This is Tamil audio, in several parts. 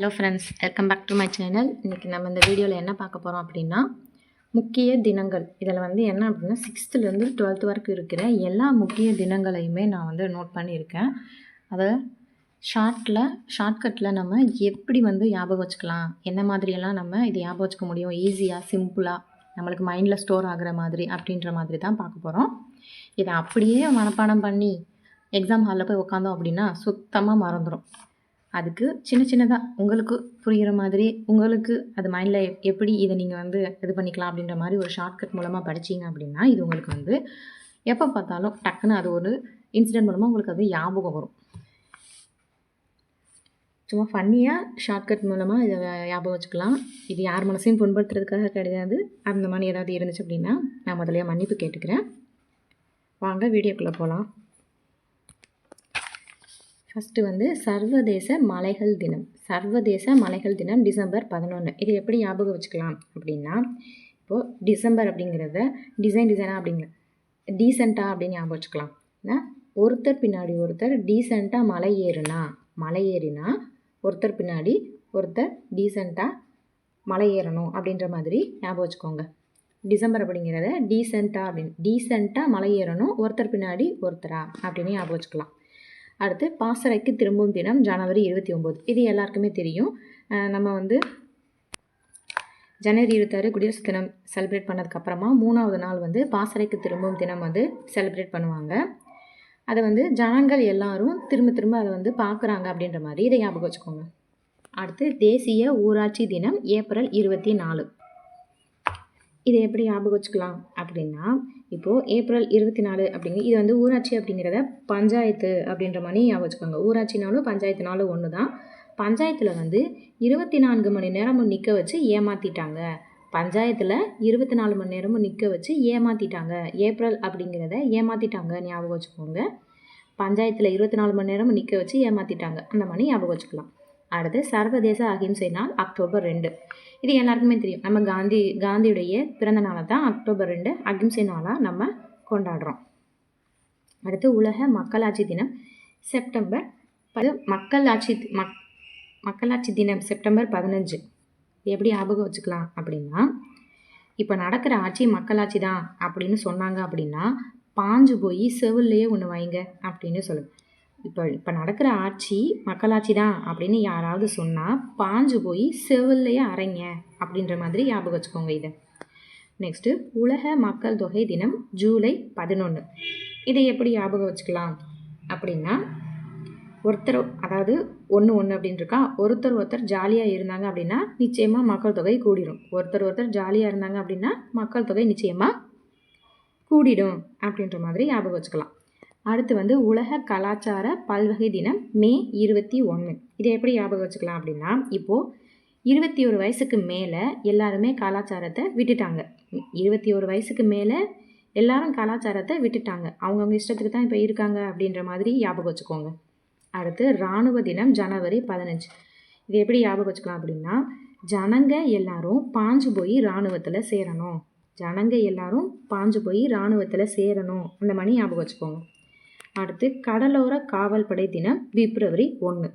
Hello friends welcome back to my channel இன்றைக்கி நம்ம இந்த வீடியோவில் என்ன பார்க்க போகிறோம் அப்படின்னா முக்கிய தினங்கள். இதில் வந்து என்ன அப்படின்னா சிக்ஸ்த்துலேருந்து டுவெல்த் வரைக்கும் இருக்கிற எல்லா முக்கிய தினங்களையுமே நான் வந்து நோட் பண்ணியிருக்கேன். அதை ஷார்ட்டில் ஷார்ட்கட்டில் நம்ம எப்படி வந்து ஞாபகம் வச்சுக்கலாம்? என்ன மாதிரியெல்லாம் நம்ம இது ஞாபகம் வச்சுக்க முடியும்? ஈஸியாக சிம்பிளாக நம்மளுக்கு மைண்டில் ஸ்டோர் ஆகிற மாதிரி அப்படின்ற மாதிரி தான் பார்க்க போகிறோம் இதை அப்படியே மனப்பாடம் பண்ணி எக்ஸாம் ஹாலில் போய் உட்காந்தோம் அப்படின்னா சுத்தமாக மறந்துடும் அதுக்கு சின்ன சின்னதாக உங்களுக்கு புரிகிற மாதிரி உங்களுக்கு அது மைண்டில் எப்படி இதை நீங்கள் வந்து இது பண்ணிக்கலாம் அப்படின்ற மாதிரி ஒரு ஷார்ட்கட் மூலமாக படிச்சிங்க அப்படின்னா இது உங்களுக்கு வந்து எப்போ பார்த்தாலும் டக்குன்னு அது ஒரு இன்சிடென்ட் மூலமாக உங்களுக்கு அது ஞாபகம் வரும். சும்மா ஃபன்னியாக ஷார்ட்கட் மூலமாக இதை ஞாபகம் வச்சுக்கலாம். இது யார் மனசையும் புண்படுத்துறதுக்காக கிடையாது. அந்த மாதிரி ஏதாவது இருந்துச்சு அப்படின்னா நான் முதலையே மன்னிப்பு கேட்டுக்கிறேன். வாங்க வீடியோக்குள்ளே போகலாம் ஃபஸ்ட்டு வந்து சர்வதேச மலைகள் தினம். சர்வதேச மலைகள் தினம் டிசம்பர் பதினொன்று இது எப்படி ஞாபகம் வச்சுக்கலாம் அப்படின்னா இப்போது டிசம்பர் அப்படிங்கிறத டிசைன் டிசைனாக அப்படிங்கிற டீசெண்டாக அப்படின்னு ஞாபகம் வச்சுக்கலாம். ஒருத்தர் பின்னாடி ஒருத்தர் டீசெண்டாக மலை ஏறுனா மலை ஏறினா ஒருத்தர் பின்னாடி ஒருத்தர் டீசெண்டாக மலை ஏறணும் அப்படின்ற மாதிரி ஞாபகம் வச்சுக்கோங்க. டிசம்பர் அப்படிங்கிறத டீசெண்டாக அப்படின்னு டீசெண்டாக மலை ஏறணும் ஒருத்தர் பின்னாடி ஒருத்தரா அப்படின்னு ஞாபகம் வச்சுக்கலாம். அடுத்து பாசறைக்கு திரும்பும் தினம் ஜனவரி இருபத்தி ஒம்பது. இது எல்லாருக்குமே தெரியும். நம்ம வந்து ஜனவரி இருபத்தாறு குடியரசு தினம் செலிப்ரேட் பண்ணதுக்கப்புறமா மூணாவது நாள் வந்து பாசறைக்கு திரும்பும் தினம் வந்து செலிப்ரேட் பண்ணுவாங்க. அதை வந்து ஜனங்கள் எல்லாரும் திரும்ப திரும்ப அதை வந்து பார்க்குறாங்க அப்படின்ற மாதிரி இதை ஞாபகம் வச்சுக்கோங்க. அடுத்து தேசிய ஊராட்சி தினம் ஏப்ரல் இருபத்தி நாலு. இதை எப்படி ஞாபகம் வச்சுக்கலாம் அப்படின்னா இப்போது ஏப்ரல் இருபத்தி நாலு அப்படிங்க இது வந்து ஊராட்சி அப்படிங்கிறத பஞ்சாயத்து அப்படின்ற மாதிரி ஞாபகம் வச்சுக்கோங்க. ஊராட்சினாலும் பஞ்சாயத்துனாலும் ஒன்று தான் பஞ்சாயத்தில் வந்து இருபத்தி நான்கு மணி நேரமும் நிற்க வச்சு ஏமாற்றிட்டாங்க பஞ்சாயத்தில் இருபத்தி நாலு மணி நேரமும் நிற்க வச்சு ஏமாற்றிட்டாங்க ஏப்ரல் அப்படிங்கிறத ஏமாற்றிட்டாங்க ஞாபகம் வச்சுக்கோங்க. பஞ்சாயத்தில் இருபத்தி நாலு மணி நேரமும் நிற்க வச்சு ஏமாற்றிட்டாங்க அந்த மாதிரி ஞாபகம் வச்சுக்கலாம். அடுத்து சர்வதேச அகிம்சை நாள் அக்டோபர் ரெண்டு. இது எல்லாருக்குமே தெரியும். நம்ம காந்தி காந்தியுடைய பிறந்த நாளை தான் அக்டோபர் ரெண்டு. அகிம்சை நாளாக நம்ம கொண்டாடுறோம். அடுத்து உலக மக்களாட்சி தினம் செப்டம்பர் பது மக்களாட்சி மக் மக்களாட்சி தினம் செப்டம்பர் பதினஞ்சு. எப்படி ஞாபகம் வச்சுக்கலாம் அப்படின்னா இப்போ நடக்கிற ஆட்சி மக்களாட்சி தான் அப்படின்னு சொன்னாங்க அப்படின்னா பாஞ்சு போய் செவில்லையே ஒன்று வைங்க அப்படின்னு சொல்லுவேன் இப்போ இப்போ நடக்கிற ஆட்சி மக்களாட்சி தான் அப்படின்னு யாராவது சொன்னால் பாஞ்சு போய் செவில்லையே அரைங்க அப்படின்ற மாதிரி ஞாபகம் வச்சுக்கோங்க இதை. நெக்ஸ்ட்டு உலக மக்கள் தொகை தினம் ஜூலை பதினொன்று இதை எப்படி ஞாபகம் வச்சுக்கலாம்? அப்படின்னா ஒருத்தர் அதாவது ஒன்று ஒன்று அப்படின்னு இருக்கா? ஒருத்தர் ஒருத்தர் ஜாலியாக இருந்தாங்க அப்படின்னா நிச்சயமாக மக்கள் தொகை கூடிடும் ஒருத்தர் ஒருத்தர் ஜாலியாக இருந்தாங்க அப்படின்னா மக்கள் தொகை நிச்சயமாக கூடிடும் அப்படின்ற மாதிரி ஞாபகம் வச்சுக்கலாம். அடுத்து வந்து உலக கலாச்சார பல்வகை தினம் மே இருபத்தி ஒன்று இதை எப்படி ஞாபகம் வச்சுக்கலாம் அப்படின்னா இப்போது இருபத்தி ஒரு வயசுக்கு மேலே எல்லாருமே கலாச்சாரத்தை விட்டுட்டாங்க. இருபத்தி ஒரு வயசுக்கு மேலே எல்லாரும் கலாச்சாரத்தை விட்டுட்டாங்க. அவங்கவுங்க இஷ்டத்துக்கு தான் இப்போ இருக்காங்க அப்படின்ற மாதிரி ஞாபகம் வச்சுக்கோங்க. அடுத்து இராணுவ தினம் ஜனவரி பதினஞ்சு. இது எப்படி ஞாபகம் வச்சுக்கலாம் அப்படின்னா ஜனங்க எல்லாரும் பாஞ்சு போய் இராணுவத்தில் சேரணும். ஜனங்க எல்லாரும் பாஞ்சு போய் இராணுவத்தில் சேரணும். அந்த மாதிரி ஞாபகம் வச்சுக்கோங்க. அடுத்து கடலோர காவல்படை தினம் பிப்ரவரி ஒன்று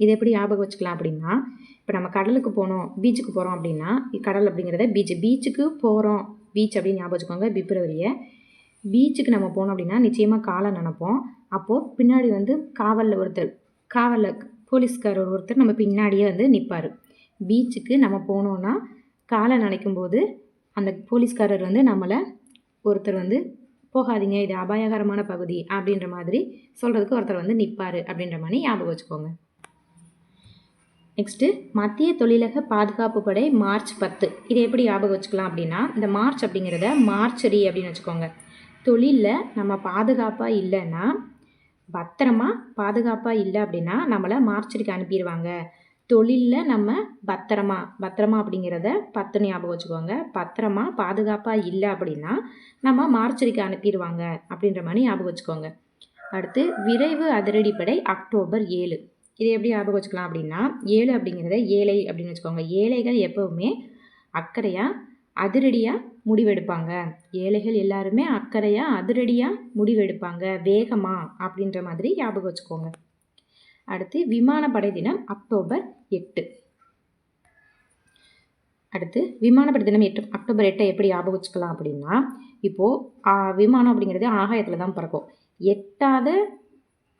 இதை எப்படி ஞாபகம் வச்சுக்கலாம் அப்படின்னா இப்போ நம்ம கடலுக்கு போனோம் பீச்சுக்கு போகிறோம் அப்படின்னா கடல் அப்படிங்கிறத பீச் பீச்சுக்கு போகிறோம் பீச் அப்படின்னு ஞாபகம் வச்சுக்கோங்க பிப்ரவரியை. பீச்சுக்கு நம்ம போனோம் அப்படின்னா நிச்சயமாக காலை நினப்போம். அப்போது பின்னாடி வந்து காவலில் ஒருத்தர் காவலில் போலீஸ்காரர் ஒருத்தர் நம்ம பின்னாடியே வந்து நிற்பார் பீச்சுக்கு நம்ம போனோன்னா காலை நினைக்கும் போது அந்த போலீஸ்காரர் வந்து நம்மளை ஒருத்தர் வந்து போகாதீங்க இது அபாயகரமான பகுதி அப்படின்ற மாதிரி சொல்கிறதுக்கு ஒருத்தர் வந்து நிற்பார் அப்படின்ற மாதிரி ஞாபகம் வச்சுக்கோங்க. நெக்ஸ்ட்டு மத்திய தொழிலக பாதுகாப்பு படை மார்ச் பத்து. இதை எப்படி ஞாபகம் வச்சுக்கலாம் அப்படின்னா இந்த மார்ச் அப்படிங்கிறத மார்ச்சரி அப்படின்னு வச்சுக்கோங்க. தொழிலில் நம்ம பாதுகாப்பாக இல்லைன்னா பத்திரமா பாதுகாப்பாக இல்லை அப்படின்னா நம்மளை மார்ச்சரிக்கு அனுப்பிடுவாங்க தொழிலில் நம்ம பத்திரமா பத்திரமா அப்படிங்கிறத பத்து ஞாபகம் வச்சுக்கோங்க. பத்திரமா பாதுகாப்பாக இல்லை அப்படின்னா நம்ம மார்ச்சரிக்கு அனுப்பிடுவாங்க அப்படின்ற மாதிரி ஞாபகம் வச்சுக்கோங்க. அடுத்து விரைவு அதிரடிப்படை அக்டோபர் ஏழு. இதை எப்படி ஞாபகம் வச்சுக்கலாம் அப்படின்னா ஏழு அப்படிங்கிறத ஏழை அப்படின்னு வச்சுக்கோங்க. ஏழைகள் எப்போவுமே அக்கறையாக அதிரடியாக முடிவெடுப்பாங்க. ஏழைகள் எல்லாருமே அக்கறையாக அதிரடியாக முடிவெடுப்பாங்க. வேகமாக அப்படின்ற மாதிரி ஞாபகம் வச்சுக்கோங்க. அடுத்து விமானப்படை தினம் அக்டோபர் எட்டு. அடுத்து விமானப்படை தினம் எட்டு அக்டோபர் எட்டை எப்படி ஞாபகம் வச்சுக்கலாம் அப்படின்னா இப்போது விமானம் அப்படிங்கிறது ஆகாயத்தில் தான் பறக்கும். எட்டாத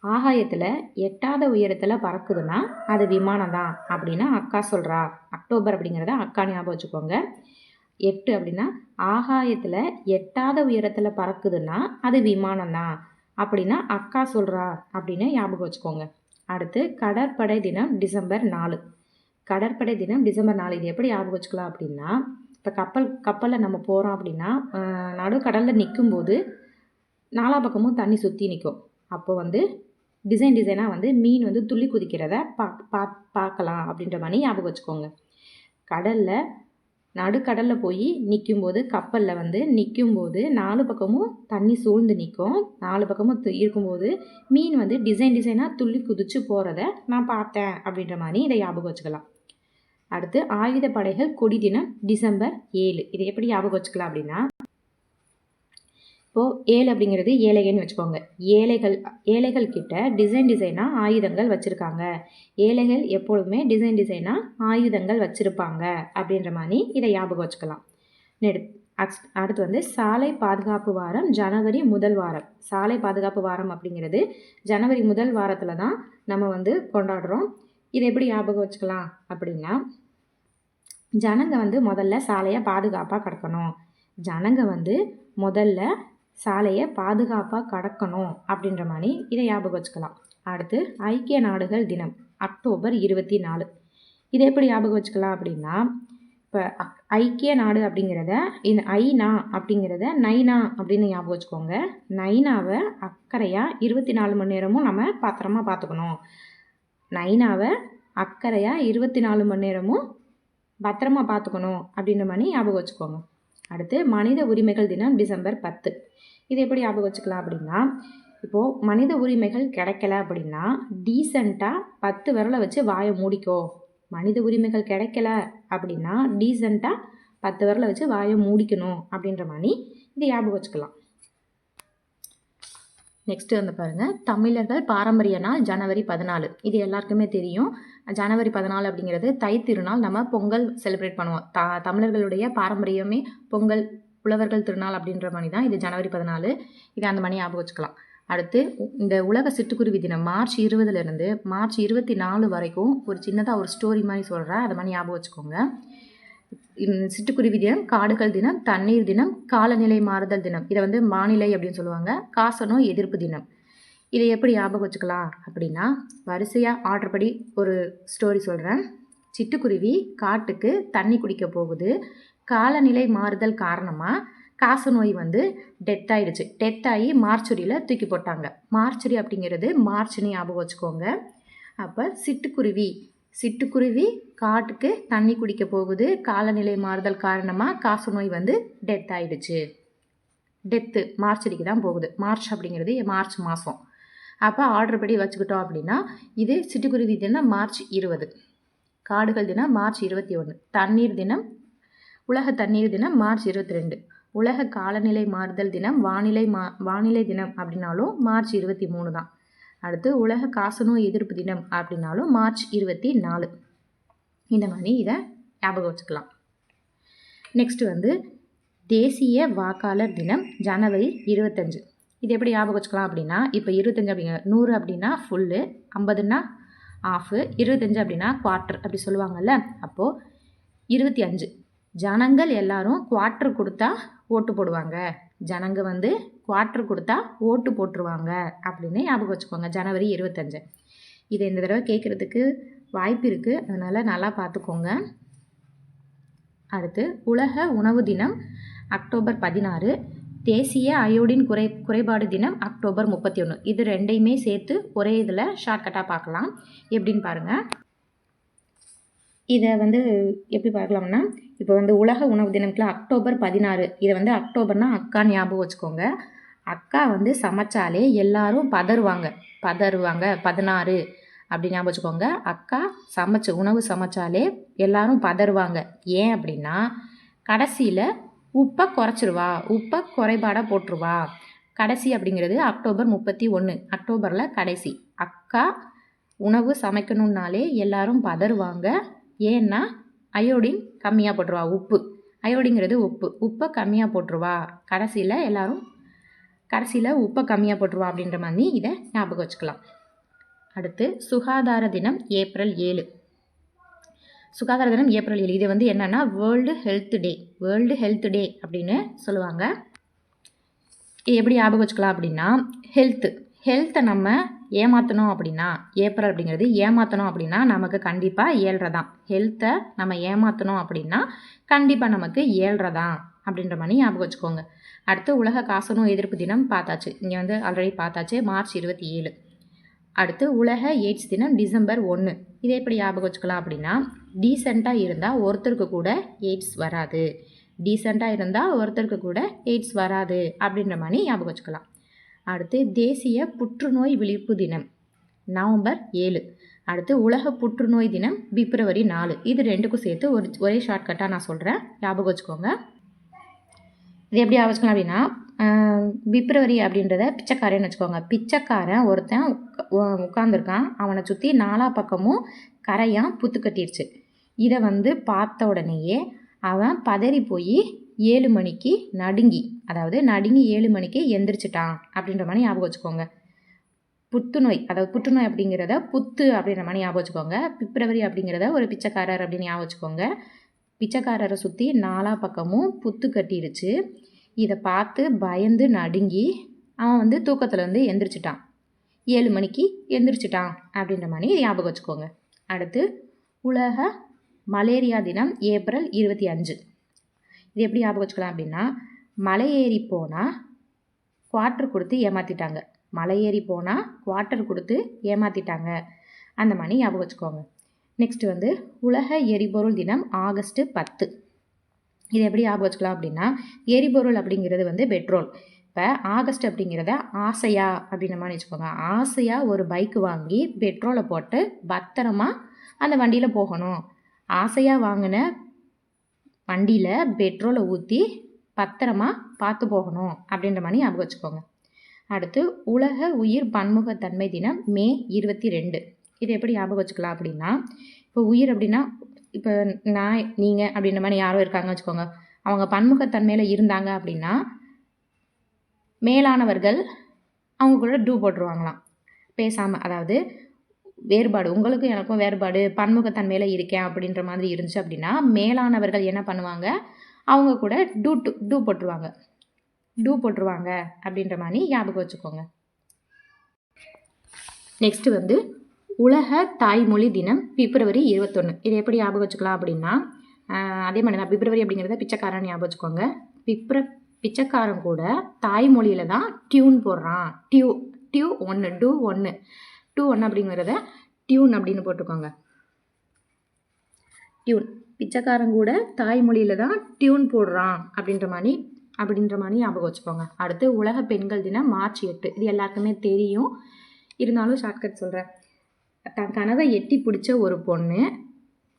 ஆகாயத்தில் எட்டாத உயரத்தில் பறக்குதுன்னா அது விமானம் தான் அப்படின்னா அக்கா சொல்கிறா அக்டோபர் அப்படிங்கிறத அக்கா ஞாபகம் வச்சுக்கோங்க. எட்டு அப்படின்னா ஆகாயத்தில் எட்டாத உயரத்தில் பறக்குதுன்னா அது விமானம் தான் அப்படின்னா அக்கா சொல்கிறா அப்படின்னு ஞாபகம் வச்சுக்கோங்க. அடுத்து கடற்படை தினம் டிசம்பர் நாலு. கடற்படை தினம் டிசம்பர் நாலு. இது எப்படி ஞாபகம் வச்சுக்கலாம் அப்படின்னா இப்போ கப்பல் கப்பலில் நம்ம போகிறோம் அப்படின்னா நடுக்கடலில் நிற்கும்போது நாலா பக்கமும் தண்ணி சுற்றி நிற்கும் அப்போ வந்து டிசைன் டிசைனாக வந்து மீன் வந்து துள்ளி குதிக்கிறத பா பா பார்க்கலாம் அப்படின்ற மாதிரி ஞாபகம் வச்சுக்கோங்க. கடலில் நடுக்கடலில் போய் நிற்கும்போது கப்பலில் வந்து நிற்கும்போது நாலு பக்கமும் தண்ணி சூழ்ந்து நிற்கும் நாலு பக்கமும் இருக்கும்போது மீன் வந்து டிசைன் டிசைனாக துள்ளி குதிச்சு போகிறத நான் பார்த்தேன் அப்படின்ற மாதிரி இதை ஞாபகம் வச்சுக்கலாம். அடுத்து ஆயுத படைகள் கொடி தினம் டிசம்பர் ஏழு. இதை எப்படி ஞாபகம் வச்சுக்கலாம் அப்படின்னா இப்போது ஏழு அப்படிங்கிறது ஏழைகள்னு வச்சுக்கோங்க. ஏழைகள் ஏழைகள் கிட்ட டிசைன் டிசைனாக ஆயுதங்கள் வச்சுருக்காங்க. ஏழைகள் எப்பொழுதுமே டிசைன் டிசைனாக ஆயுதங்கள் வச்சுருப்பாங்க அப்படின்ற மாதிரி இதை ஞாபகம் வச்சுக்கலாம். நெடு- அடுத்து வந்து சாலை பாதுகாப்பு வாரம் ஜனவரி முதல் வாரம். சாலை பாதுகாப்பு வாரம் அப்படிங்கிறது ஜனவரி முதல் வாரத்தில் தான் நம்ம வந்து கொண்டாடுறோம். இதை எப்படி ஞாபகம் வச்சுக்கலாம் அப்படின்னா ஜனங்க வந்து முதல்ல சாலையை பாதுகாப்பாக கடக்கணும். ஜனங்க வந்து முதல்ல சாலையை பாதுகாப்பாக கடக்கணும் அப்படின்ற மாதிரி இதை ஞாபகம் வச்சுக்கலாம். அடுத்து ஐக்கிய நாடுகள் தினம் அக்டோபர் இருபத்தி நாலு இதை எப்படி ஞாபகம் வச்சுக்கலாம் அப்படின்னா இப்போ ஐக்கிய நாடு அப்படிங்கிறத இந்த ஐநா அப்படிங்கிறத நைனா அப்படின்னு ஞாபகம் வச்சுக்கோங்க. நைனாவை அக்கறையாக இருபத்தி நாலு மணி நேரமும் நம்ம பத்திரமா பார்த்துக்கணும். நைனாவை அக்கறையாக இருபத்தி நாலு மணி நேரமும் பத்திரமா பார்த்துக்கணும் அப்படின்ற மாதிரி ஞாபகம் வச்சுக்கோங்க. அடுத்து மனித உரிமைகள் தினம் டிசம்பர் பத்து. இது எப்படி ஞாபகம் வச்சுக்கலாம் அப்படின்னா இப்போது மனித உரிமைகள் கிடைக்கல அப்படின்னா டீசெண்டாக பத்து விரலை வச்சு வாயை மூடிக்கோ. மனித உரிமைகள் கிடைக்கல அப்படின்னா டீசெண்டாக பத்து விரலை வச்சு வாயை மூடிக்கணும் அப்படின்ற மாதிரி இதை ஞாபகம் வச்சுக்கலாம். நெக்ஸ்ட்டு வந்து பாருங்கள் தமிழர்கள் பாரம்பரிய நாள் ஜனவரி பதினாலு. இது எல்லாருக்குமே தெரியும். ஜனவரி பதினாலு அப்படிங்கிறது தை திருநாள் நம்ம பொங்கல் செலிப்ரேட் பண்ணுவோம். த தமிழர்களுடைய பாரம்பரியமே பொங்கல் உழவர்கள் திருநாள் அப்படின்ற மாதிரி தான் இது ஜனவரி பதினாலு. இது அந்த மணி ஞாபகம் வச்சுக்கலாம். அடுத்து இந்த உலக சிட்டுக்குருவி தினம் மார்ச் இருபதுலேருந்து மார்ச் இருபத்தி நாலு வரைக்கும் ஒரு சின்னதாக ஒரு ஸ்டோரி மாதிரி சொல்கிறேன் அதை மாதிரி ஞாபகம் வச்சுக்கோங்க. சிட்டுக்குருவி தினம் காடுகள் தினம் தண்ணீர் தினம் காலநிலை மாறுதல் தினம். இதை வந்து வானிலை அப்படின்னு சொல்லுவாங்க. காசநோய் எதிர்ப்பு தினம். இதை எப்படி ஞாபகம் வச்சுக்கலாம் அப்படின்னா வரிசையாக ஆர்டர் படி ஒரு ஸ்டோரி சொல்கிறேன் சிட்டுக்குருவி காட்டுக்கு தண்ணி குடிக்க போகுது. காலநிலை மாறுதல் காரணமாக காசநோய் வந்து டெத் ஆகிடுச்சு டெத் ஆகி மார்ச்சுரியில் தூக்கி போட்டாங்க. மார்ச்சுரி அப்படிங்கிறது மார்ச்னு ஞாபகம் வச்சுக்கோங்க. அப்போ சிட்டுக்குருவி சிட்டுக்குருவி காட்டுக்கு தண்ணி குடிக்க போகுது. காலநிலை மாறுதல் காரணமாக காசநோய் வந்து டெத் ஆகிடுச்சு டெத்து மார்ச்சரிக்கு தான் போகுது. மார்ச் அப்படிங்கிறது மார்ச் மாதம் அப்போ ஆர்டர் படி வச்சுக்கிட்டோம் அப்படின்னா இது சிட்டுக்குருவி தினம் மார்ச் இருபது. காடுகள் தினம் மார்ச் இருபத்தி ஒன்று தண்ணீர் தினம் உலக தண்ணீர் தினம் மார்ச் இருபத்தி ரெண்டு. உலக காலநிலை மாறுதல் தினம் வானிலை மா வானிலை தினம் அப்படின்னாலும் மார்ச் இருபத்தி மூணு தான். அடுத்து உலக காசநோய் எதிர்ப்பு தினம் அப்படின்னாலும் மார்ச் இருபத்தி நாலு. இந்த மாதிரி இதை ஞாபகம் வச்சுக்கலாம். நெக்ஸ்ட் வந்து தேசிய வாக்காளர் தினம் ஜனவரி இருபத்தஞ்சு. இது எப்படி ஞாபகம் வச்சுக்கலாம் அப்படின்னா இப்போ இருபத்தஞ்சு அப்படிங்க நூறு அப்படின்னா ஃபுல்லு ஐம்பதுன்னா ஆஃபு இருபத்தஞ்சு அப்படின்னா குவார்ட்டர் அப்படி சொல்லுவாங்கல்ல அப்போது இருபத்தி அஞ்சு. ஜனங்கள் எல்லாரும் குவார்ட்டர் கொடுத்தா ஓட்டு போடுவாங்க. ஜனங்க வந்து குவார்ட்டர் கொடுத்தா ஓட்டு போட்டுருவாங்க அப்படின்னு ஞாபகம் வச்சுக்கோங்க ஜனவரி இருபத்தஞ்சு. இதை இந்த தடவை கேட்குறதுக்கு வாய்ப்பு இருக்குது அதனால் நல்லா பார்த்துக்கோங்க. அடுத்து உலக உணவு தினம் அக்டோபர் பதினாறு. தேசிய அயோடின் குறை குறைபாடு தினம் அக்டோபர் முப்பத்தி ஒன்று இது ரெண்டையுமே சேர்த்து ஒரே இதில் ஷார்ட்கட்டாக பார்க்கலாம். எப்படின்னு பாருங்கள் இதை வந்து எப்படி பார்க்கலாம்னா இப்போ வந்து உலக உணவு தினத்தில் அக்டோபர் பதினாறு. இதை வந்து அக்டோபர்னா அக்கா ஞாபகம் வச்சுக்கோங்க. அக்கா வந்து சமைச்சாலே எல்லாரும் பதறுவாங்க. பதறுவாங்க. பதினாறு அப்படி ஞாபகம் வச்சுக்கோங்க. அக்கா சமைச்ச உணவு சமைச்சாலே எல்லாரும் பதறுவாங்க. ஏன் அப்படின்னா கடைசியில் உப்பை குறைச்சிருவா உப்பை குறைபாடாக போட்டுருவா. கடைசி அப்படிங்கிறது அக்டோபர் முப்பத்தி ஒன்று அக்டோபரில் கடைசி. அக்கா உணவு சமைக்கணுன்னாலே எல்லாரும் பதறுவாங்க. ஏன்னா அயோடின் கம்மியாக போட்டுருவா உப்பு. அயோடிங்கிறது உப்பு. உப்பை கம்மியாக போட்டுருவா. கடைசியில் எல்லாரும் கடைசியில் உப்பை கம்மியாக போட்டுருவா அப்படின்ற மாதிரி இதை ஞாபகம் வச்சுக்கலாம். அடுத்து சுகாதார தினம் ஏப்ரல் ஏழு. சுகாதார தினம் ஏப்ரல் ஏழு. இது வந்து என்னென்னா world health day world health day அப்படின்னு சொல்லுவாங்க. இது எப்படி ஞாபகம் வச்சுக்கலாம் அப்படின்னா ஹெல்த்து ஹெல்த்தை நம்ம ஏமாற்றணும் அப்படின்னா ஏப்ரல் அப்படிங்கிறது ஏமாற்றணும் அப்படின்னா நமக்கு கண்டிப்பாக ஏழ்றதான் ஹெல்த்தை நம்ம ஏமாற்றணும் அப்படின்னா கண்டிப்பாக நமக்கு ஏழ்ரை தான் அப்படின்ற மாதிரி ஞாபகம் வச்சுக்கோங்க. அடுத்து உலக காசநோய் எதிர்ப்பு தினம் பார்த்தாச்சு. இங்கே வந்து ஆல்ரெடி பார்த்தாச்சு மார்ச் இருபத்தி ஏழு. அடுத்து உலக எய்ட்ஸ் தினம் டிசம்பர் ஒன்று இதை எப்படி ஞாபகம் வச்சுக்கலாம் அப்படின்னா டீசெண்டாக இருந்தால் ஒருத்தருக்கு கூட எய்ட்ஸ் வராது. டீசெண்டாக இருந்தால் ஒருத்தருக்கு கூட எய்ட்ஸ் வராது அப்படின்ற மாதிரி ஞாபகம் வச்சுக்கலாம். அடுத்து தேசிய புற்றுநோய் விழிப்பு தினம் நவம்பர் ஏழு. அடுத்து உலக புற்றுநோய் தினம் பிப்ரவரி நாலு. இது ரெண்டுக்கும் சேர்த்து ஒரு ஒரே ஷார்ட்கட்டாக நான் சொல்கிறேன் ஞாபகம் வச்சுக்கோங்க. இது எப்படி ஞாபகம் வச்சுக்கலாம் அப்படின்னா பிப்ரவரி அப்படின்றத பிச்சைக்காரன்னு வச்சுக்கோங்க. பிச்சைக்காரன் ஒருத்தன் உட்காந்துருக்கான் அவனை சுற்றி நாலா பக்கமும் கரையான் புத்து கட்டிடுச்சு இதை வந்து பார்த்த உடனேயே அவன் பதறி போய் ஏழு மணிக்கு நடுங்கி அதாவது நடுங்கி ஏழு மணிக்கு எந்திரிச்சிட்டான் அப்படின்ற மாதிரி ஞாபகம் வச்சுக்கோங்க. புத்துநோய் அதாவது புற்றுநோய் அப்படிங்கிறத புத்து அப்படின்ற மாதிரி ஞாபகம் வச்சுக்கோங்க. பிப்ரவரி அப்படிங்கிறத ஒரு பிச்சைக்காரர் அப்படின்னு ஞாபகம் வச்சுக்கோங்க. பிச்சைக்காரரை சுற்றி நாலா பக்கமும் புத்து கட்டிடுச்சு இதை பார்த்து பயந்து நடுங்கி அவன் வந்து தூக்கத்தில் வந்து எந்திரிச்சிட்டான். ஏழு மணிக்கு எந்திரிச்சிட்டான் அப்படின்ற மாதிரி ஞாபகம் வச்சுக்கோங்க. அடுத்து உலக மலேரியா தினம் ஏப்ரல் இருபத்தி அஞ்சு. இது எப்படி ஞாபகம் வச்சுக்கலாம் அப்படின்னா மலை ஏறி போனால் குவார்ட்டர் கொடுத்து ஏமாற்றிட்டாங்க மலை ஏறி போனால் குவார்ட்டர் கொடுத்து ஏமாற்றிட்டாங்க அந்த மாதிரி ஞாபகம் வச்சுக்கோங்க. நெக்ஸ்ட் வந்து உலக எரிபொருள் தினம் ஆகஸ்ட் பத்து. இது எப்படி ஞாபகம் வச்சுக்கலாம் அப்படின்னா எரிபொருள் அப்படிங்கிறது வந்து பெட்ரோல். இப்போ ஆகஸ்ட் அப்படிங்கிறத ஆசையா அப்படின்ற மாதிரி வச்சுக்கோங்க. ஆசையாக ஒரு பைக் வாங்கி பெட்ரோலை போட்டு பத்திரமா அந்த வண்டியில் போகணும். ஆசையாக வாங்கின வண்டியில் பெட்ரோலை ஊற்றி பத்திரமா பார்த்து போகணும் அப்படின்ற மாதிரி ஞாபகம் வச்சுக்கோங்க. அடுத்து உலக உயிர் பன்முகத்தன்மை தினம் மே இருபத்தி ரெண்டு இது எப்படி ஞாபகம் வச்சுக்கலாம் அப்படின்னா இப்போ உயிர் அப்படின்னா இப்போ நான் நீங்கள் அப்படின்ற மாதிரி யாரோ இருக்காங்கன்னு வச்சுக்கோங்க. அவங்க பன்முகத்தன்மையில் இருந்தாங்க அப்படின்னா மேலானவர்கள் அவங்க கூட டூ போட்டுருவாங்களாம். பேசாமல் அதாவது வேறுபாடு உங்களுக்கும் எனக்கும் வேறுபாடு பன்முகத்தன்மையில் இருக்கேன் அப்படின்ற மாதிரி இருந்துச்சு அப்படின்னா மேலானவர்கள் என்ன பண்ணுவாங்க? அவங்க கூட டூ டு டூ போட்டுருவாங்க. டூ போட்டுருவாங்க அப்படின்ற மாதிரி ஞாபகம் வச்சுக்கோங்க. நெக்ஸ்ட் வந்து உலக தாய்மொழி தினம் பிப்ரவரி இருபத்தொன்று இது எப்படி ஞாபகம் வச்சுக்கலாம் அப்படின்னா அதே மாதிரி தான் பிப்ரவரி அப்படிங்கிறத பிச்சைக்காரன் ஞாபகம் வச்சுக்கோங்க. பிப்ர பிச்சைக்காரன் கூட தாய்மொழியில் தான் டியூன் போடுறான். டியூ டியூ ஒன்று டூ ஒன்று டூ ஒன் அப்படிங்கிறத டியூன் அப்படின்னு போட்டுக்கோங்க டியூன் பிச்சைக்காரன் கூட தாய்மொழியில் தான் டியூன் போடுறான் அப்படின்ற மாதிரி அப்படின்ற மாதிரி ஞாபகம் வச்சுக்கோங்க. அடுத்து உலக பெண்கள் தினம் மார்ச் எட்டு. இது எல்லாருக்குமே தெரியும். இருந்தாலும் ஷார்ட்கட் சொல்கிறேன் தன் கனவை எட்டி பிடிச்ச ஒரு பொண்ணு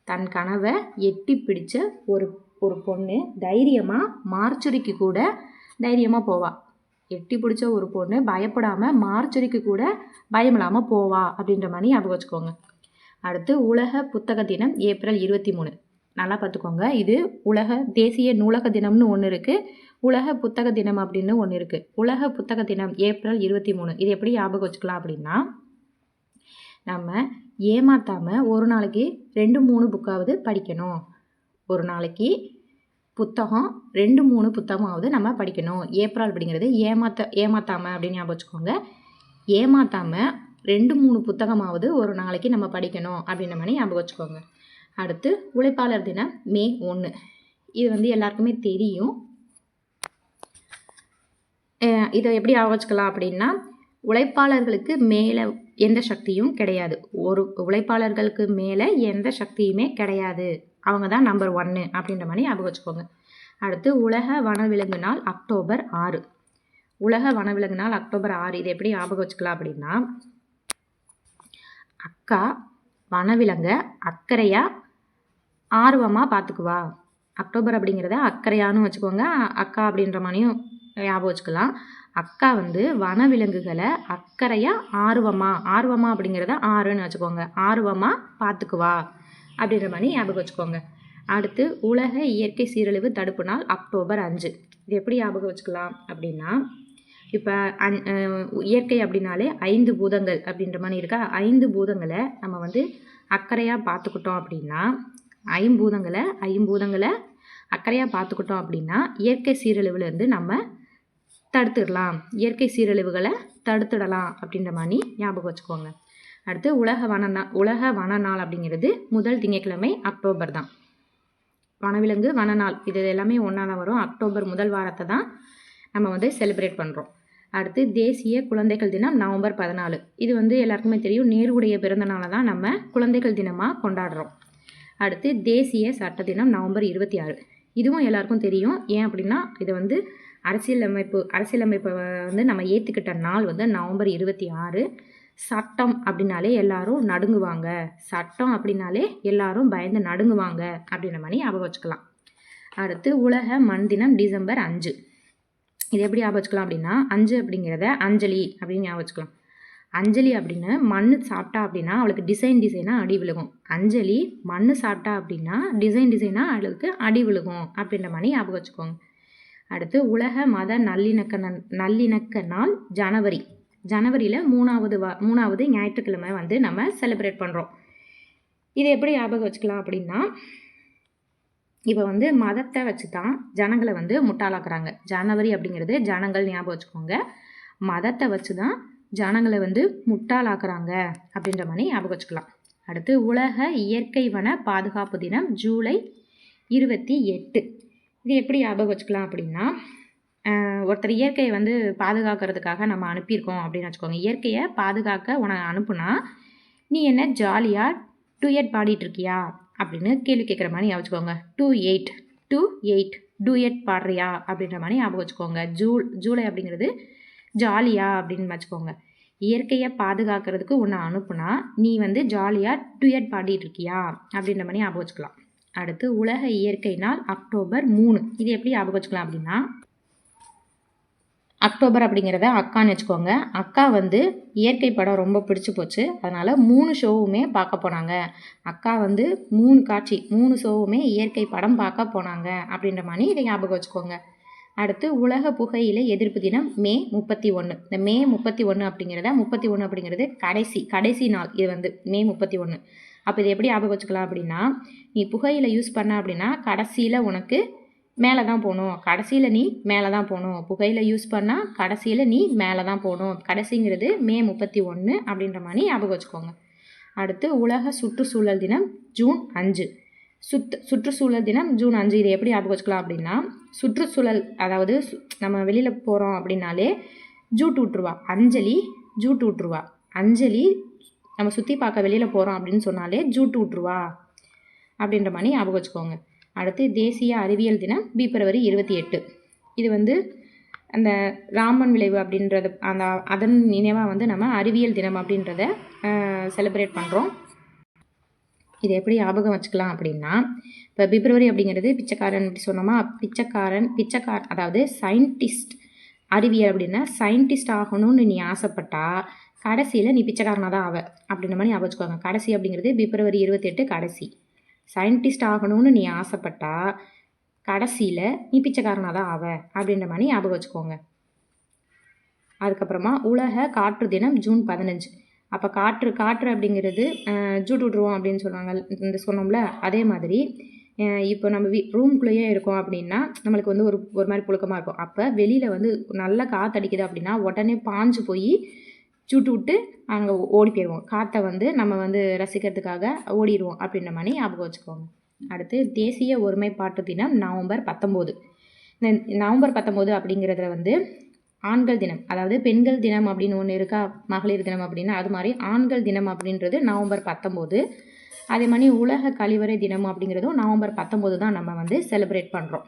தன் கனவை எட்டி பிடிச்ச ஒரு ஒரு பொண்ணு தைரியமாக மார்ச்சுரிக்கு கூட தைரியமாக போவாள் எட்டி பிடிச்ச ஒரு பொண்ணு பயப்படாமல் மார்ச்சரிக்கு கூட பயமில்லாமல் போவா அப்படின்ற மாதிரி ஞாபகம் வச்சுக்கோங்க. அடுத்து உலக புத்தக தினம் ஏப்ரல் இருபத்தி மூணு. நல்லா பார்த்துக்கோங்க. இது உலக தேசிய நூலக தினம்னு ஒன்று இருக்குது உலக புத்தக தினம் அப்படின்னு ஒன்று இருக்குது உலக புத்தக தினம் ஏப்ரல் இருபத்தி மூணு. இது எப்படி ஞாபகம் வச்சுக்கலாம் அப்படின்னா நம்ம ஏமாத்தாமல் ஒரு நாளைக்கு ரெண்டு மூணு புக்காவது படிக்கணும். ஒரு நாளைக்கு புத்தகம் ரெண்டு மூணு புத்தகமாவது நம்ம படிக்கணும். ஏப்ரல் அப்படிங்கிறது ஏமாத்த ஏமாத்தாமல் அப்படின்னு ஞாபகம் வச்சுக்கோங்க. ஏமாத்தாமல் ரெண்டு மூணு புத்தகமாவது ஒரு நாளைக்கு நம்ம படிக்கணும் அப்படின்ற மாதிரி ஞாபகம் வச்சுக்கோங்க. அடுத்து உழைப்பாளர் தினம் மே ஒன்று இது வந்து எல்லாருக்குமே தெரியும். இதை எப்படி ஆவச்சுக்கலாம் அப்படின்னா உழைப்பாளர்களுக்கு மேலே எந்த சக்தியும் கிடையாது. ஒரு உழைப்பாளர்களுக்கு மேலே எந்த சக்தியுமே கிடையாது. அவங்க தான் நம்பர் ஒன்று அப்படின்ற மாதிரி ஞாபகம் வச்சுக்கோங்க. அடுத்து உலக வனவிலங்கு நாள் அக்டோபர் ஆறு. உலக வனவிலங்கு நாள் அக்டோபர் ஆறு இது எப்படி ஞாபகம் வச்சுக்கலாம் அப்படின்னா அக்கா வனவிலங்கை அக்கறையாக ஆர்வமாக பார்த்துக்குவா அக்டோபர் அப்படிங்கிறத அக்கறையான்னு வச்சுக்கோங்க. அக்கா அப்படின்ற மாதிரியும் ஞாபகம் வச்சுக்கலாம். அக்கா வந்து வனவிலங்குகளை அக்கறையாக ஆர்வமாக ஆர்வமாக அப்படிங்கிறத ஆறுன்னு வச்சுக்கோங்க. ஆர்வமாக பார்த்துக்குவா அப்படின்ற மாதிரி ஞாபகம் வச்சுக்கோங்க. அடுத்து உலக இயற்கை சீரழிவு தடுப்பு நாள் அக்டோபர் அஞ்சு. இது எப்படி ஞாபகம் வச்சுக்கலாம் அப்படின்னா இப்போ அந் இயற்கை அப்படின்னாலே ஐந்து பூதங்கள் அப்படின்ற மாதிரி இருக்கா? ஐந்து பூதங்களை நம்ம வந்து அக்கறையாக பார்த்துக்கிட்டோம் அப்படின்னா ஐம்பூதங்களை ஐம்பூதங்களை அக்கறையாக பார்த்துக்கிட்டோம் அப்படின்னா இயற்கை சீரழிவுலேருந்து நம்ம தடுத்துடலாம். இயற்கை சீரழிவுகளை தடுத்துடலாம் அப்படின்ற மாதிரி ஞாபகம் வச்சுக்கோங்க. அடுத்து உலக வன நாள் உலக வன நாள் அப்படிங்கிறது முதல் திங்கட்கிழமை அக்டோபர் தான். வனவிலங்கு வனநாள் இது எல்லாமே ஒன்றா தான் வரும். அக்டோபர் முதல் வாரத்தை தான் நம்ம வந்து செலிப்ரேட் பண்ணுறோம் அடுத்து தேசிய குழந்தைகள் தினம் நவம்பர் பதினாலு. இது வந்து எல்லாருக்குமே தெரியும். நேருடைய பிறந்த நாளை தான் நம்ம குழந்தைகள் தினமாக கொண்டாடுறோம். அடுத்து தேசிய சட்ட தினம் நவம்பர் இருபத்தி ஆறு. இதுவும் எல்லாருக்கும் தெரியும். ஏன் அப்படின்னா இது வந்து அரசியலமைப்பு அரசியலமைப்பை வந்து நம்ம ஏற்றுக்கிட்ட நாள் வந்து நவம்பர் இருபத்தி ஆறு. சட்டம் அப்படின்னாலே எல்லாரும் நடுங்குவாங்க. சட்டம் அப்படின்னாலே எல்லாரும் பயந்து நடுங்குவாங்க அப்படின்ற மாதிரி ஞாபகம் வச்சுக்கலாம். அடுத்து உலக மண் தினம் டிசம்பர் அஞ்சு. இது எப்படி ஞாபகம் வச்சுக்கலாம் அப்படின்னா அஞ்சு அப்படிங்கிறத அஞ்சலி அப்படின்னு ஞாபகம் வச்சுக்கலாம். அஞ்சலி அப்படின்னு மண் சாப்பிட்டா அப்படின்னா அவளுக்கு டிசைன் டிசைனாக அடி விழுகும். அஞ்சலி மண் சாப்பிட்டா அப்படின்னா டிசைன் டிசைனாக அவளுக்கு அடி விழுகும் அப்படின்ற மாதிரி ஞாபகம் வச்சுக்கோங்க. அடுத்து உலக மத நல்லிணக்க நல்லிணக்க நாள் ஜனவரி. ஜனவரியில் மூணாவது வா மூணாவது ஞாயிற்றுக்கிழமை வந்து நம்ம செலிப்ரேட் பண்ணுறோம் இது எப்படி ஞாபகம் வச்சுக்கலாம் அப்படின்னா இப்போ வந்து மதத்தை வச்சு தான் ஜனங்களை வந்து முட்டாளாக்குறாங்க. ஜனவரி அப்படிங்கிறது ஜனங்கள் ஞாபகம் வச்சுக்கோங்க. மதத்தை வச்சு தான் ஜனங்களை வந்து முட்டாளாக்குறாங்க அப்படின்ற மாதிரி ஞாபகம் வச்சுக்கலாம். அடுத்து உலக இயற்கை வன பாதுகாப்பு தினம் ஜூலை இருபத்தி எட்டு. இது எப்படி ஞாபகம் வச்சுக்கலாம் அப்படின்னா ஒருத்தர் இயற்கையை வந்து பாதுகாக்கிறதுக்காக நம்ம அனுப்பியிருக்கோம் அப்படின்னு வச்சுக்கோங்க. இயற்கையை பாதுகாக்க உனக்கு அனுப்புனா நீ என்ன ஜாலியாக டூ எட் பாடிட்டு இருக்கியா அப்படின்னு கேள்வி கேட்குற மாதிரி ஞாபகம் two eight two eight two eight பாடுறியா? அப்படின்ற மாதிரி ஞாபகம் வச்சுக்கோங்க. ஜூல் ஜூலை அப்படிங்கிறது ஜாலியா அப்படின்னு வச்சுக்கோங்க. இயற்கையை பாதுகாக்கிறதுக்கு உன்னை அனுப்புனா நீ வந்து ஜாலியாக டுயட் பாடிட்டு இருக்கியா அப்படின்ற மாதிரி ஞாபகம் வச்சுக்கலாம். அடுத்து உலக இயற்கை நாள் அக்டோபர் மூணு. இது எப்படி ஞாபகம் வச்சுக்கலாம் அப்படின்னா அக்டோபர் அப்படிங்கிறத அக்கான்னு வச்சுக்கோங்க. அக்கா வந்து இயற்கை படம் ரொம்ப பிடிச்சி போச்சு. அதனால் மூணு ஷோவுமே பார்க்க போனாங்க. அக்கா வந்து மூணு காட்சி மூணு ஷோவுமே இயற்கை படம் பார்க்க போனாங்க அப்படின்ற மாதிரி இதை ஞாபகம் வச்சுக்கோங்க. அடுத்து உலக புகையிலை எதிர்ப்பு தினம் மே முப்பத்தி ஒன்று இந்த மே முப்பத்தி ஒன்று அப்படிங்கிறத முப்பத்தி ஒன்று அப்படிங்கிறது கடைசி கடைசி நாள். இது வந்து மே முப்பத்தி ஒன்று அப்போ இதை எப்படி ஞாபகம் வச்சுக்கலாம் அப்படின்னா நீ புகையிலை யூஸ் பண்ண அப்படின்னா கடைசியில் உனக்கு மேலே தான் போகணும். கடைசியில் நீ மேலே தான் போகணும். புகையில் யூஸ் பண்ணால் கடைசியில் நீ மேலே தான் போகணும். கடைசிங்கிறது மே முப்பத்தி ஒன்று அப்படின்ற மாதிரி ஞாபகம் வச்சுக்கோங்க. அடுத்து உலக சுற்றுச்சூழல் தினம் ஜூன் அஞ்சு. சுத் சுற்றுச்சூழல் தினம் ஜூன் அஞ்சு. இதை எப்படி ஞாபகம் வச்சுக்கலாம் அப்படின்னா சுற்றுச்சூழல் அதாவது நம்ம வெளியில் போகிறோம் அப்படின்னாலே ஜூட் விட்ருவா அஞ்சலி ஜூட் விட்ருவா அஞ்சலி நம்ம சுற்றி பார்க்க வெளியில் போகிறோம் அப்படின்னு சொன்னாலே ஜூட் விட்ருவா அப்படின்ற மாதிரி ஞாபகம் வச்சுக்கோங்க. அடுத்து தேசிய அறிவியல் தினம் பிப்ரவரி இருபத்தி எட்டு. இது வந்து அந்த ராமன் விளைவு அப்படின்றது அந்த அதன் நினைவாக வந்து நம்ம அறிவியல் தினம் அப்படின்றத செலிப்ரேட் பண்ணுறோம் இதை எப்படி ஞாபகம் வச்சுக்கலாம் அப்படின்னா இப்போ பிப்ரவரி அப்படிங்கிறது பிச்சைக்காரன் அப்படி சொன்னோமா? பிச்சைக்காரன் பிச்சைக்கார் அதாவது சயின்டிஸ்ட் அறிவியல் அப்படின்னா சயின்டிஸ்ட் ஆகணும்னு நீ ஆசைப்பட்டா கடைசியில் நீ பிச்சைக்காரனாக தான் ஆவ. அப்படின்ற மாதிரி ஞாபகம் வச்சுக்கோங்க. கடைசி அப்படிங்கிறது பிப்ரவரி இருபத்தெட்டு கடைசி. சயின்டிஸ்ட் ஆகணும்னு நீ ஆசைப்பட்டா கடைசியில் நீ பிச்சைக்காரனாக தான் ஆவ அப்படின்ற மாதிரி ஞாபகம் வச்சுக்கோங்க. அதுக்கப்புறமா உலக காற்று தினம் ஜூன் பதினஞ்சு. அப்போ காற்று காற்று அப்படிங்கிறது ஜூட் விட்ருவோம் அப்படின்னு சொல்லுவாங்க இந்த சொன்னோம்ல அதே மாதிரி இப்போ நம்ம வீ ரூம்குள்ளேயே இருக்கோம் அப்படின்னா நம்மளுக்கு வந்து ஒரு ஒரு மாதிரி புழுக்கமாக இருக்கும். அப்போ வெளியில் வந்து நல்லா காற்றடிக்குது அப்படின்னா உடனே பாஞ்சு போய் சுட்டு விட்டு அங்கே ஓடி போயிடுவோம் காற்றை வந்து நம்ம வந்து ரசிக்கிறதுக்காக ஓடிடுவோம் அப்படின்ற மாதிரி ஞாபகம் வச்சுக்கோங்க. அடுத்து தேசிய ஒருமைப்பாட்டு தினம் நவம்பர் பத்தொம்போது. இந்த நவம்பர் பத்தொம்போது அப்படிங்கிறதுல வந்து ஆண்கள் தினம் அதாவது பெண்கள் தினம் அப்படின்னு ஒன்று இருக்கா மகளிர் தினம் அப்படின்னு அது மாதிரி ஆண்கள் தினம் அப்படின்றது நவம்பர் பத்தொம்போது. அதே மாதிரி உலக கழிவறை தினம் அப்படிங்கிறதும் நவம்பர் பத்தொம்போது தான் நம்ம வந்து செலிப்ரேட் பண்ணுறோம்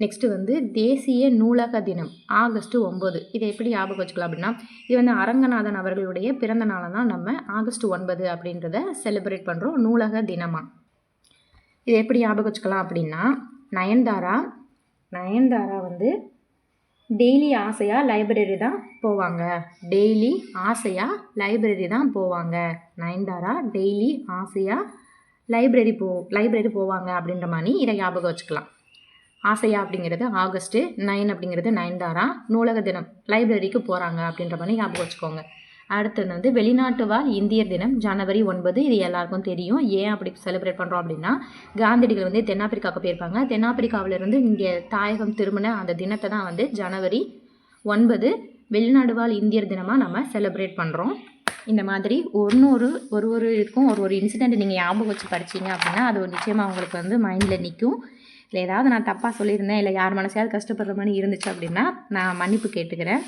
நெக்ஸ்ட்டு வந்து தேசிய நூலக தினம் ஆகஸ்ட்டு ஒம்பது இதை எப்படி ஞாபகம் வச்சுக்கலாம் அப்படின்னா இது வந்து அரங்கநாதன் அவர்களுடைய பிறந்த நாளை தான் நம்ம ஆகஸ்ட் ஒன்பது அப்படின்றத செலிப்ரேட் பண்ணுறோம் நூலக தினமாக இதை எப்படி ஞாபகம் வச்சுக்கலாம் அப்படின்னா நயன்தாரா நயன்தாரா வந்து டெய்லி ஆசையாக லைப்ரரி தான் போவாங்க. டெய்லி ஆசையாக லைப்ரரி தான் போவாங்க. நயன்தாரா டெய்லி ஆசையாக லைப்ரரி போ லைப்ரரி போவாங்க அப்படின்ற மாதிரி இதை ஞாபகம் வச்சுக்கலாம். ஆசையா அப்படிங்கிறது ஆகஸ்ட்டு நைன் அப்படிங்கிறது நயன்தாரா நூலக தினம் லைப்ரரிக்கு போகிறாங்க அப்படின்ற மாதிரி ஞாபகம் வச்சுக்கோங்க. அடுத்தது வந்து வெளிநாட்டு வாழ் இந்தியர் தினம் ஜனவரி ஒன்பது இது எல்லாருக்கும் தெரியும். ஏன் அப்படி செலிப்ரேட் பண்ணுறோம் அப்படின்னா காந்தியடிகள் வந்து தென்னாப்பிரிக்காவுக்கு போயிருப்பாங்க. தென்னாப்பிரிக்காவிலிருந்து இங்கே தாயகம் திரும்பின அந்த தினத்தை தான் வந்து ஜனவரி ஒன்பது வெளிநாடு வாழ் இந்தியர் தினமாக நம்ம செலிப்ரேட் பண்ணுறோம் இந்த மாதிரி ஒன்று ஒரு ஒரு இதுக்கும் ஒரு ஒரு இன்சிடெண்ட் நீங்கள் ஞாபகம் வச்சு படிச்சீங்க அப்படின்னா அது நிச்சயமாக உங்களுக்கு வந்து மைண்டில் நிற்கும் இல்லை ஏதாவது நான் தப்பாக சொல்லியிருந்தேன் இல்லை யார் மனசையாவது கஷ்டப்படுற மாதிரி இருந்துச்சு அப்படின்னா நான் மன்னிப்பு கேட்டுக்கிறேன்.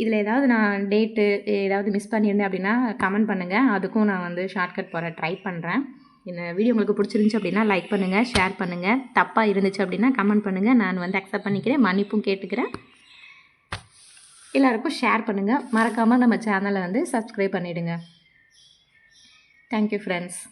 இதில் ஏதாவது நான் டேட்டு ஏதாவது மிஸ் பண்ணியிருந்தேன் அப்படின்னா கமெண்ட் பண்ணுங்கள் அதுக்கும் நான் வந்து ஷார்ட்கட் போகிற ட்ரை பண்ணுறேன் இந்த வீடியோ உங்களுக்கு பிடிச்சிருந்துச்சி அப்படின்னா லைக் பண்ணுங்கள் ஷேர் பண்ணுங்கள் தப்பாக இருந்துச்சு அப்படின்னா கமெண்ட் பண்ணுங்கள் நான் வந்து அக்செப்ட் பண்ணிக்கிறேன் மன்னிப்பும் கேட்டுக்கிறேன். எல்லாருக்கும் ஷேர் பண்ணுங்கள் மறக்காமல் நம்ம சேனலை வந்து சப்ஸ்கிரைப் பண்ணிவிடுங்க தேங்க்யூ ஃப்ரெண்ட்ஸ்